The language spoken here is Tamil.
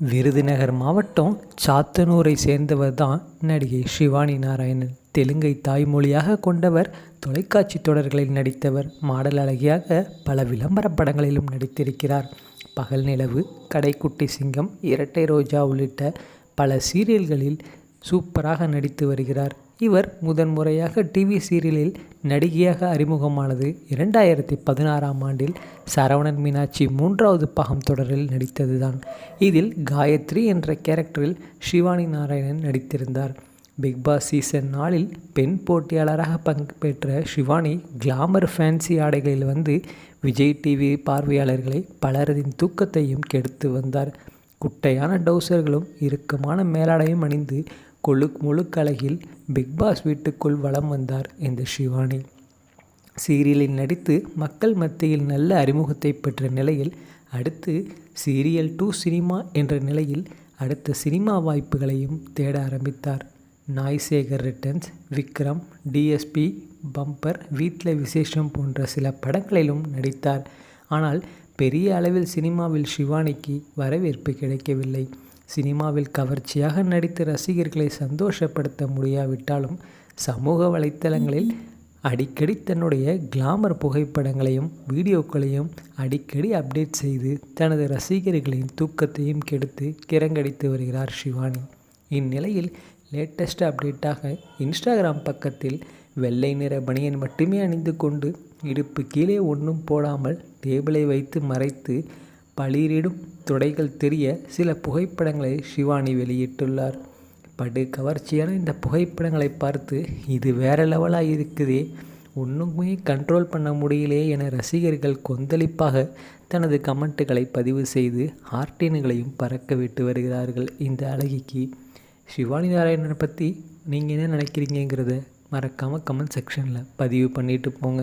விருதுநகர் மாவட்டம் சாத்தனூரை சேர்ந்தவர் தான் நடிகை ஷிவானி நாராயணன். தெலுங்கை தாய்மொழியாக கொண்டவர் தொலைக்காட்சி தொடர்களில் நடித்தவர் மாடல் அழகியாக பல விளம்பர படங்களிலும் நடித்திருக்கிறார். பகல் நிலவு கடைக்குட்டி சிங்கம் இரட்டை ரோஜா உள்ளிட்ட பல சீரியல்களில் சூப்பராக நடித்து வருகிறார். இவர் முதன்முறையாக டிவி சீரியலில் நடிகையாக அறிமுகமானது இரண்டாயிரத்தி பதினாறாம் ஆண்டில் சரவணன் மீனாட்சி மூன்றாவது பாகம் தொடரில் நடித்ததுதான். இதில் காயத்ரி என்ற கேரக்டரில் ஷிவானி நாராயணன் நடித்திருந்தார். பிக் பாஸ் சீசன் நாலில் பெண் போட்டியாளராக பங்கேற்ற ஷிவானி கிளாமர் ஃபேன்சி ஆடைகளில் வந்து விஜய் டிவி பார்வையாளர்களை பலரதின் தூக்கத்தையும் கெடுத்து வந்தார். குட்டையான டவுசர்களும் இறுக்கமான மேலாடையும் அணிந்து கொழுக் முழுக்கழகில் பிக்பாஸ் வீட்டுக்குள் வலம் வந்தார் இந்த ஷிவானி. சீரியலில் நடித்து மக்கள் மத்தியில் நல்ல அறிமுகத்தை பெற்ற நிலையில் அடுத்து சீரியல் டூ சினிமா என்ற நிலையில் அடுத்த சினிமா வாய்ப்புகளையும் தேட ஆரம்பித்தார். Naai Sekar returns Vikram DSP Bumper வீட்டில் விசேஷம் போன்ற சில படங்களிலும் நடித்தார். ஆனால் பெரிய அளவில் சினிமாவில் ஷிவானிக்கு வரவேற்பு கிடைக்கவில்லை. சினிமாவில் கவர்ச்சியாக நடித்து ரசிகர்களை சந்தோஷப்படுத்த முடியாவிட்டாலும் சமூக வலைத்தளங்களில் அடிக்கடி தன்னுடைய கிளாமர் புகைப்படங்களையும் வீடியோக்களையும் அடிக்கடி அப்டேட் செய்து தனது ரசிகர்களின் தூக்கத்தையும் கெடுத்து கிறங்கடித்து வருகிறார் ஷிவானி இந்நிலையில் லேட்டஸ்ட் அப்டேட்டாக இன்ஸ்டாகிராம் பக்கத்தில் வெள்ளை நிற பனியன் மட்டுமே அணிந்து கொண்டு இடுப்பு கீழே ஒன்றும் போடாமல் டேபிளை வைத்து மறைத்து பளிரிடும் துடைகள் தெரிய சில புகைப்படங்களை ஷிவானி வெளியிட்டுள்ளார். படு கவர்ச்சியான இந்த புகைப்படங்களை பார்த்து இது வேற லெவலாக இருக்குதே. ஒன்றுமே கண்ட்ரோல் பண்ண முடியலையே என ரசிகர்கள் கொந்தளிப்பாக தனது கமெண்ட்டுகளை பதிவு செய்து ஹார்டின்களையும் பறக்க விட்டு வருகிறார்கள். இந்த அழகிக்கு சிவானி நாராயணனை பற்றி நீங்கள் என்ன நினைக்கிறீங்கிறத மறக்காமல் கமெண்ட் செக்ஷனில் பதிவு பண்ணிட்டு போங்க.